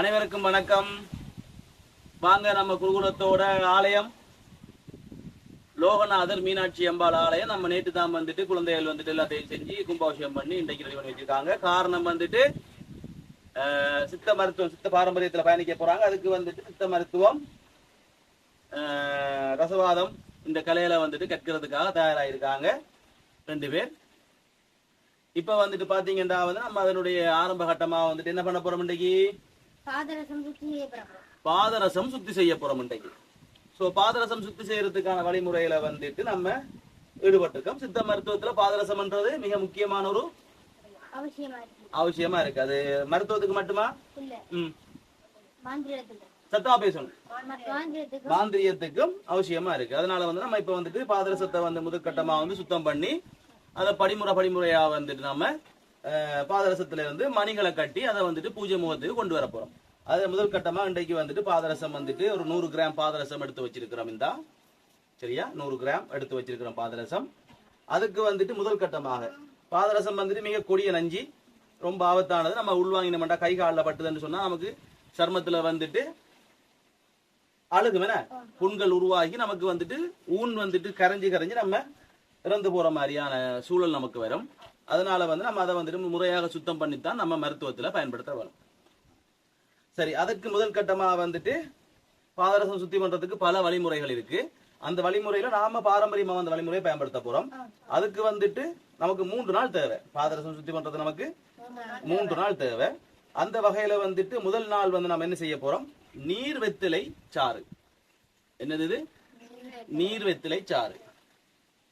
அனைவருக்கும் வணக்கம். வாங்க நம்ம குருகுலத்தோட ஆலயம். லோகநாதர் மீனாட்சி அம்பாள் ஆலயம். நம்ம நேற்று தான் வந்துட்டு குழந்தைகள் வந்துட்டு எல்லாத்தையும் செஞ்சு கும்பாபிஷேகம் பண்ணி இன்றைக்கு ரெடி பண்ணி வச்சிருக்காங்க. காரணம் வந்துட்டு சித்த மருத்துவம் சித்த பாரம்பரியத்துல பயணிக்க போறாங்க. அதுக்கு வந்துட்டு சித்த மருத்துவம் ரசவாதம் இந்த கலையில வந்துட்டு கற்கிறதுக்காக தயாராயிருக்காங்க ரெண்டு பேர். இப்ப வந்துட்டு பாத்தீங்கன்னா வந்து நம்ம அதனுடைய ஆரம்ப கட்டமா வந்துட்டு என்ன பண்ண போறோம் இன்றைக்கு? பாதரசம் சுத்தி பாதரசம் சுத்தி செய்ய போறோம் இன்றைக்கு. சோ பாதரசம் சுத்தி செய்யறதுக்கான வழிமுறையில வந்துட்டு நம்ம ஈடுபட்டிருக்கோம். சித்த மருத்துவத்துல பாதரசம்ன்றது மிக முக்கியமான ஒரு அவசியமா இருக்கு. அது மருத்துவத்துக்கு மட்டுமா? சத்தமா பேசணும் மாந்திரியத்துக்கும் அவசியமா இருக்கு. அதனால வந்து நம்ம இப்ப வந்துட்டு பாதரசத்தை வந்து முதற்கட்டமா வந்து சுத்தம் பண்ணி அதை படிமுறை படிமுறையா வந்துட்டு நம்ம அஹ், பாதரசத்துல இருந்து மணிகளை கட்டி அதை வந்துட்டு பூஜை முகத்துக்கு கொண்டு வர போறோம். அது முதல் கட்டமா இன்றைக்கு வந்துட்டு பாதரசம் வந்துட்டு ஒரு நூறு கிராம் பாதரசம் எடுத்து வச்சிருக்கிறோம் இந்த. சரியா? நூறு கிராம் எடுத்து வச்சிருக்கிறோம் பாதரசம். அதுக்கு வந்துட்டு முதல் கட்டமாக. பாதரசம் வந்துட்டு மிக கொடிய நஞ்சி ரொம்ப ஆபத்தானது. நம்ம உள்வாங்கினோம்டா கை காலில் பட்டுதுன்னு சொன்னா நமக்கு சர்மத்துல வந்துட்டு அழுகுமே என்ன? புண்கள் உருவாகி நமக்கு வந்துட்டு ஊன் வந்துட்டு கரைஞ்சி கரைஞ்சி நம்ம இறந்து போற மாதிரியான சூழல் நமக்கு வரும். அதனால வந்து நம்ம அதை வந்துட்டு முறையாக சுத்தம் பண்ணித்தான் நம்ம மருத்துவத்துல பயன்படுத்த வரும். சரி அதற்கு முதல் கட்டமா வந்துட்டு பாதரசம் சுத்தி பண்றதுக்கு பல வழிமுறைகள் இருக்கு. அந்த வழிமுறையில நாம பாரம்பரியமா அந்த வழிமுறையை பயன்படுத்த போறோம். அதுக்கு வந்துட்டு நமக்கு மூன்று நாள் தேவை. பாதரசம் சுத்தி பண்றது நமக்கு மூன்று நாள் தேவை. அந்த வகையில வந்துட்டு முதல் நாள் வந்து நம்ம என்ன செய்ய போறோம்? நீர் வெத்திலை சாறு. என்னது இது? நீர் வெத்திலை சாறு.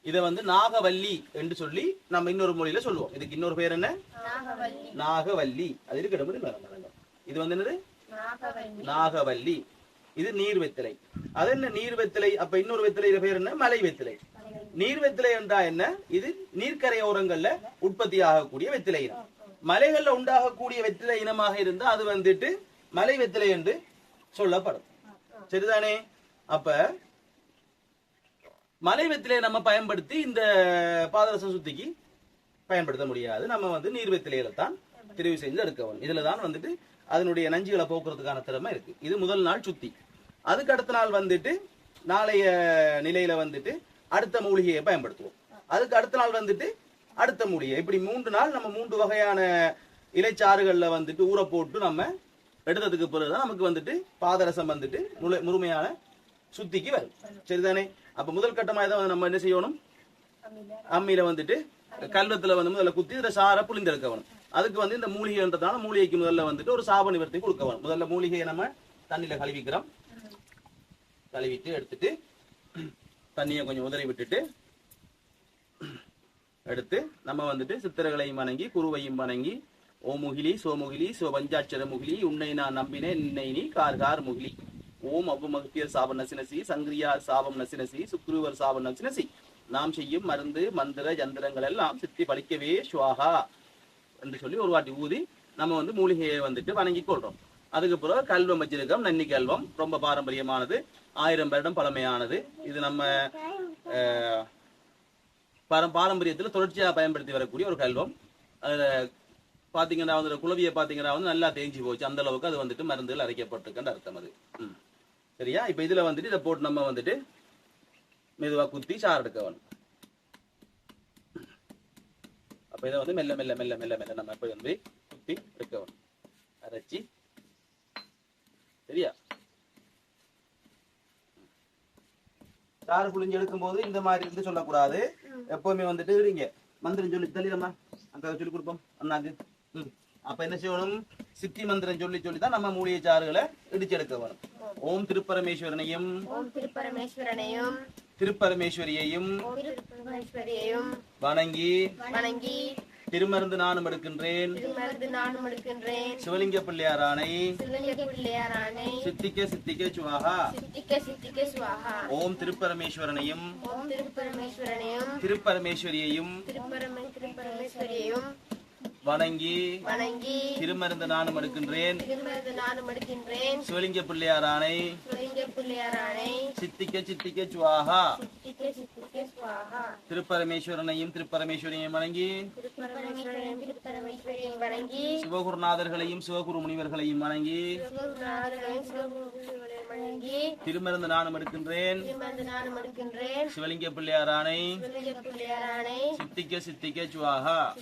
இத வந்து நாகவல்லி என்று சொல்லி நம்ம இன்னொரு மொழியில சொல்லுவோம். இதுக்கு இன்னொரு பேர் என்ன? நாகவல்லி. அது இருக்கட்டும் இது வந்து என்னது? நாகவல்லி. இது நீர் வெத்திலை. அது என்ன நீர் வெத்திலை? அப்ப இன்னொரு வெத்திலை பேர் என்ன? மலை வெத்திலை. நீர் வெத்திலை என்றா என்ன? இது நீர்க்கரையோரங்கள்ல உற்பத்தி ஆகக்கூடிய வெத்திலை. இனம் மலைகள்ல உண்டாகக்கூடிய வெத்திலை இனமாக இருந்தா அது வந்துட்டு மலை வெத்திலை என்று சொல்லப்படும். சரிதானே? அப்ப மலை வெத்திலையை நம்ம பயன்படுத்தி இந்த பாதரச சுத்திக்கு பயன்படுத்த முடியாது. நம்ம வந்து நீர் வெத்திலையில தான் தெரிவு செஞ்சு எடுக்கவும் இதுல தான் வந்துட்டு அதனுடைய நஞ்சுகளை போக்குறதுக்கான திறமை இருக்கு. இது முதல் நாள் சுத்தி. அதுக்கு அடுத்த நாள் வந்துட்டு நாளைய நிலையில வந்துட்டு அடுத்த மூலிகையை பயன்படுத்துவோம். அதுக்கு அடுத்த நாள் வந்துட்டு அடுத்த மூலிகை. இப்படி மூன்று நாள் நம்ம மூன்று வகையான இலைச்சாறுகள்ல வந்துட்டு ஊற போட்டு நம்ம எடுத்ததுக்கு பிறகுதான் நமக்கு வந்துட்டு பாதரசம் வந்துட்டு முழு- முழுமையான சுத்திக்கு வரும். சரிதானே? அப்ப முதல் கட்டமா நம்ம என்ன செய்யணும்? அம்மியில வந்துட்டு கல்வத்துல வந்து முதல்ல குத்தி இதுல சாரை புளிந்தெடுக்க வேணும். அதுக்கு வந்து இந்த மூலிகைன்றதால மூலிகைக்கு முதல்ல வந்துட்டு ஒரு சாப நிவர்த்தி கொடுக்க வேணும். முதல்ல மூலிகையை நம்ம தண்ணியில கழுவிக்கிறோம். கழுவிட்டு எடுத்துட்டு தண்ணியை கொஞ்சம் உதறி விட்டுட்டு எடுத்து நம்ம வந்துட்டு சித்திரகளையும் வணங்கி குருவையும் வணங்கி ஓ முகிலி சோமுகிலி சிவபஞ்சாட்சர முகிலி உன்னை நான் நம்பினேன் நின்னை நீ கார் கார் முகிலி. ஓம் அவ்வு மகிழ்ச்சியர் சாபம் நசினசி சங்கிரியார் சாபம் நசினசி சுக்ருவர் சாபம் நசினசி. நாம் செய்யும் மருந்து மந்திர ஜந்திரங்கள் எல்லாம் சித்தி பலிக்கவே சுவாகா என்று சொல்லி ஒரு வாட்டி ஊதி நம்ம வந்து மூலிகையை வந்துட்டு வணங்கி கொள்றோம். அதுக்கு பிறகு கல்வம் வச்சிருக்கோம் நன்னி கல்வம். ரொம்ப பாரம்பரியமானது. ஆயிரம் வருடம் பழமையானது. இது நம்ம அஹ், பாரம் பாரம்பரியத்தில் தொடர்ச்சியாக பயன்படுத்தி வரக்கூடிய ஒரு கல்வம். அதுல பாத்தீங்கன்னா வந்து குளவியை பாத்தீங்கன்னா வந்து நல்லா தேஞ்சு போச்சு. அந்த அளவுக்கு அது வந்துட்டு மருந்துகள் அரைக்கப்பட்டிருக்குன்னு அர்த்தம் அது. ம். சரியா? இப்ப இதுல வந்துட்டு இதை போட்டு நம்ம வந்துட்டு மெதுவா குத்தி சாறு எடுக்க வேணும். அப்ப இதை வந்து மெல்ல மெல்ல மெல்ல மெல்ல மெல்ல நம்ம போய் வந்து குத்தி எடுக்க வேணும். அரைச்சி. சரியா? சாறு புளிஞ்சு எடுக்கும் போது இந்த மாதிரி இருந்து சொல்லக்கூடாது. எப்பவுமே வந்துட்டு இருங்க. மந்திரம் சொல்லி தள்ளிடமா அங்க சொல்லி கொடுப்போம். அண்ணாக்கு. ம். அப்ப என்ன செய்யணும்? சித்தி மந்திரம் சொல்லி சொல்லி தான் நம்ம மூலிகை சாறுகளை இடிச்சு எடுக்க வேணும். ஓம் திருப்பரமேஸ்வரனையும் ஓம் திருப்பரமேஸ்வரனையும் திருப்பரமேஸ்வரியையும் வணங்கி வணங்கி திருமருந்து நானும் எடுக்கின்றேன். திருமருது நானும் எடுக்கின்றேன். சிவலிங்க பிள்ளையாரானை பிள்ளையாரானை சித்திக்க சித்திக்க சுவாகா. சித்திக்க சித்திக்க சுவாகா. ஓம் திருப்பரமேஸ்வரனையும் ஓம் திருப்பரமேஸ்வரனையும் திருப்பரமேஸ்வரியையும் திருப்பரமே திருப்பரமேஸ்வரியையும் வணங்கி வணங்கி திருமருந்து நானும் எடுக்கின்றேன். திருமருது நானும் எடுக்கின்றேன். சிவலிங்க பிள்ளையாரானை சிவலிங்க பிள்ளையாரானை சித்திக்க சித்திக்க சுவாகா. சித்திக்க சித்திக்க திருப்பரமேஸ்வரனையும் திருப்பரமேஸ்வரியையும் வணங்கி சிவகுருநாதர்களையும் சிவகுரு முனிவர்களையும் வணங்கி திருமருந்து நானும் எடுக்கின்றேன். சிவலிங்க பிள்ளையாரானை சித்திக்க சித்திக்க சுவாகா.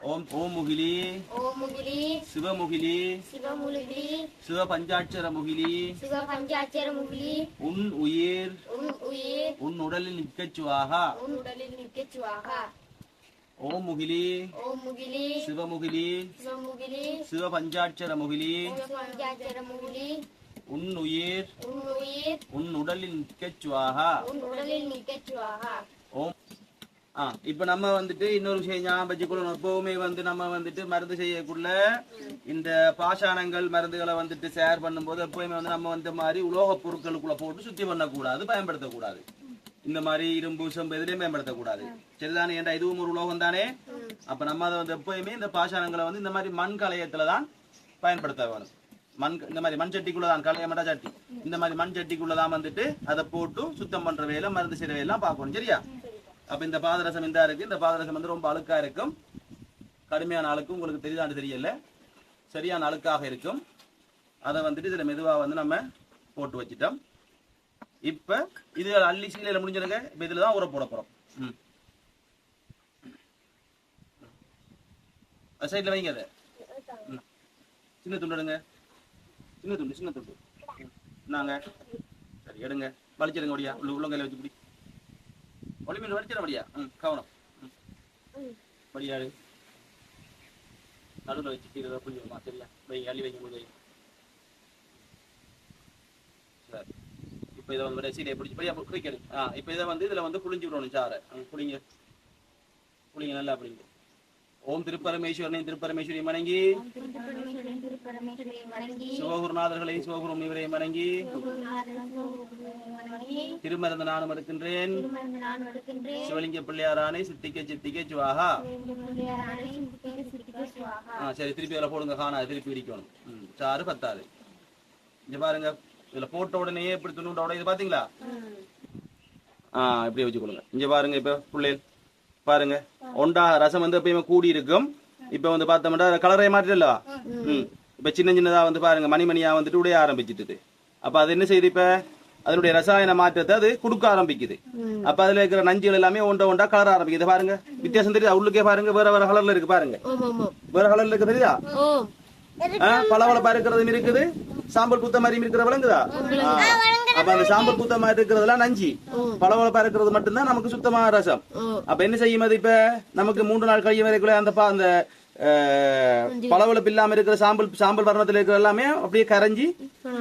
ஓம் ஓம் முகிலி. சிவமுகிலி. சிவ பஞ்சாட்சர முகிலி. சிவ பஞ்சாட்சர முகிலி. உன் உயிர். உன் உயிர். உன் உடலில் நிற்கச் சுவாகா உன் உடலில் நிற்கச் சுவாகா ஓம் முகிலி ஓம் முகிலி சிவமுகிலி சிவமுகிலி சிவ பஞ்சாட்சர முகிலி பஞ்சாட்சர முகிலி உன் உயிர் உன் உயிர் உன் உடலில் நிற்கச் சுவாகா உன் உடலில் நிற்கச் சுவாகா ஓம். ஆ இப்ப நம்ம வந்துட்டு இன்னொரு விஷயம் ஞாபகம் வச்சுக்கொள்ளணும் எப்பவுமே வந்து நம்ம வந்துட்டு மருந்து செய்யக்குள்ள இந்த பாஷாணங்கள் மருந்துகளை வந்துட்டு ஷேர் பண்ணும்போது எப்பவுமே வந்து நம்ம வந்து மாதிரி உலோக பொருட்களுக்குள்ள போட்டு சுத்தி பண்ணக்கூடாது பயன்படுத்தக்கூடாது. இந்த மாதிரி இரும்பு செம்பு எதுலயும் பயன்படுத்தக்கூடாது. சரிதானே? ஏன்டா இதுவும் ஒரு உலோகம் தானே அப்ப நம்ம அதை வந்து எப்பவுமே இந்த பாஷாணங்களை வந்து இந்த மாதிரி மண் கலையத்துல தான் பயன்படுத்த வேணும். மண் இந்த மாதிரி மண் சட்டிக்குள்ள தான் கலைய மட்ட சட்டி. இந்த மாதிரி மண் சட்டிக்குள்ள தான் வந்துட்டு அதை போட்டு சுத்தம் பண்ற வேலை மருந்து செய்யற வேலை எல்லாம் பார்க்கணும் சரியா? அப்ப இந்த பாதரசம் இந்த இருக்கு. இந்த பாதரசம் வந்து ரொம்ப அழுக்கா இருக்கும். கடுமையான அழுக்கு உங்களுக்கு தெரியுதான்னு தெரியல. சரியான அழுக்காக இருக்கும். அதை வந்துட்டு இதுல மெதுவா வந்து நம்ம போட்டு வச்சிட்டோம். இப்ப இது அள்ளி சீலையில முடிஞ்சிருங்க. இப்ப இதுல தான் ஊற போட போறோம். ம். சைட்ல வைங்க அதை. சின்ன துண்டு எடுங்க. சின்ன துண்டு சின்ன துண்டு. நாங்க சரி எடுங்க. வலிச்சிருங்க முடியா உள்ள உள்ளங்கையில வச்சு பிடி. ஒளிமீன் வலிச்சிட முடியா ம் கவனம். ம். படியாடு நடுவில் வச்சு கீழே புரிஞ்சுமா சரியா வைங்க அள்ளி வைங்க போது வைங்க சரி இப்போ இதை வந்து சீலையை பிடிச்சி படியா குடிக்கிறது ஆ இப்போ இதை வந்து இதில் வந்து புளிஞ்சு விடணும் சாரை புளிங்க. புளிங்க நல்லா புளிங்க. ஓம் திருப்பரமேஸ்வரனையும் திருப்பரமேஸ்வரியும் வணங்கி. திருப்பரமேஸ்வரன் திருப்பரமேஸ்வரியை வணங்கி. சிவகுருநாதர்களையும் சிவகுரு முனிவரையும் வணங்கி. திருமருந்த நானும் எடுக்கின்றேன் சிவலிங்க பிள்ளையாரானை சித்திக்க சித்திக்க சுவாகா. ஆ சரி திருப்பி அதில் போடுங்க காணாது திருப்பி இடிக்கணும். சாறு பத்தாது. இங்க பாருங்க இதுல போட்ட உடனே இப்படி துணுண்ட உடனே இது பாத்தீங்களா? ஆ இப்படி வச்சு கொடுங்க இங்க பாருங்க இப்ப பிள்ளைகள் பாருங்க. ஒண்டா ரசம் வந்து எப்பயுமே கூடி இருக்கும். இப்ப வந்து பார்த்தோம்னா கலரை மாற்றிடல ம். இப்ப சின்ன சின்னதா வந்து பாருங்க மணி மணியா வந்துட்டு உடைய ஆரம்பிச்சிட்டு அப்ப அது என்ன செய்யுது இப்ப? அதனுடைய ரசாயன மாற்றத்தை அது கொடுக்க ஆரம்பிக்குது. அப்ப அதுல இருக்கிற நஞ்சுகள் எல்லாமே ஒண்ட ஒண்டா கலர ஆரம்பிக்குது. பாருங்க. வித்தியாசம் தெரியுதா? உள்ளுக்கே பாருங்க வேற வேற கலர்ல இருக்கு பாருங்க. வேற கலர்ல இருக்கு தெரியுதா? பளபளப்பா இருக்கிறதும் இருக்குது. சாம்பல் பூத்த மாதிரி இருக்கிற விளங்குதா? ஆ. அப்ப அந்த சாம்பல் பூத்த மாதிரி இருக்கிறதுலாம் நஞ்சி. பளபளப்பா இருக்கிறது மட்டும்தான் நமக்கு சுத்தமான ரசம். அப்ப என்ன செய்யும் அது இப்ப? நமக்கு மூன்று நாள் கழிய வரைக்குள்ள அந்த அந்த அஹ், பளபளப்பு இல்லாம இருக்கிற சாம்பல் சாம்பல் வர்ணத்துல இருக்கிற எல்லாமே அப்படியே கரைஞ்சி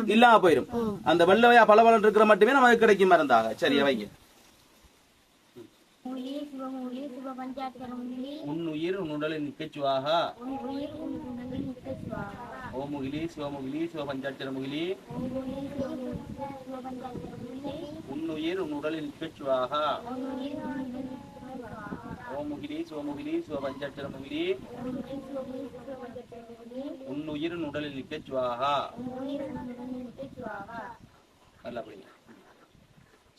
இல்லாம போயிடும் அந்த வெள்ளையா பளபளம் இருக்கிற மட்டுமே நமக்கு கிடைக்கும் மருந்தாக. சரியா வைங்க. உன் உயிர் உன் உடலில் நிக்கச்சுவாக உன் உயிர் உன் முகிலி சிவமுகிலி சிவபஞ்சாட்சர முகிலி. உன் உன் உடலில் நிக்கச்சுவாக உன் உயிர் உன் முகிலி சிவமுகிலி சிவபஞ்சாட்சர முகிலி. உன் உன் உடலில் நிக்கச்சுவாக நல்லா படிங்க.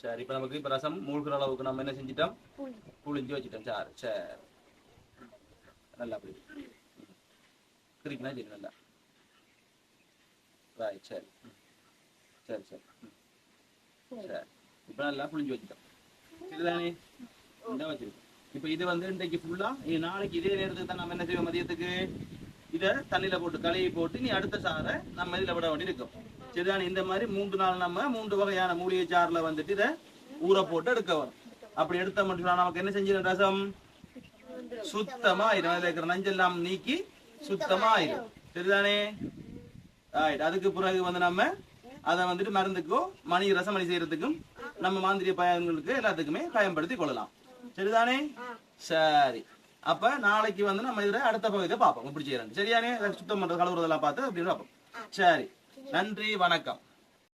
சரி இப்ப நமக்கு இப்ப ரசம் மூழ்கிற அளவுக்கு நம்ம என்ன செஞ்சிட்டோம்? புளிஞ்சு வச்சிட்டோம். சார் சரி. நல்லா அப்படி கிரிக்கினா சரி நல்லா. ரைட் சரி. சரி சரி. சரி. இப்ப நல்லா புளிஞ்சு வச்சிட்டோம் சரிதானே? இந்த வச்சிருக்கோம் இப்ப இது வந்து இன்றைக்கு ஃபுல்லா நாளைக்கு இதே நேரத்துக்கு தான் நம்ம என்ன செய்வோம் மதியத்துக்கு? இத தண்ணியில போட்டு கழுவி போட்டு நீ அடுத்த சாரை நம்ம இதுல விட வேண்டி இருக்கும். சரிதானே? இந்த மாதிரி மூன்று நாள் நம்ம மூன்று வகையான மூலிகை சாறுல வந்துட்டு இத ஊற போட்டு எடுக்க வரும். அப்படி எடுத்த மட்டும் நமக்கு என்ன செஞ்சிடும் ரசம்? சுத்தமா ஆயிரும் அதுல இருக்கிற நஞ்செல்லாம் நீக்கி சுத்தமா ஆயிரும் சரிதானே? அதுக்கு பிறகு வந்து நம்ம அதை வந்துட்டு மருந்துக்கோ மணி ரசமணி செய்யறதுக்கும் நம்ம மாந்திரிய பயன்களுக்கு எல்லாத்துக்குமே பயன்படுத்தி கொள்ளலாம். சரிதானே? சரி. அப்ப நாளைக்கு வந்து நம்ம இதுல அடுத்த பகுதியை பார்ப்போம். இப்படி செய்யறாங்க சரியானே? சுத்தம் பண்றது கலவுறதெல்லாம் பார்த்து அப்படின்னு பார்ப்போம். சரி. நன்றி வணக்கம்.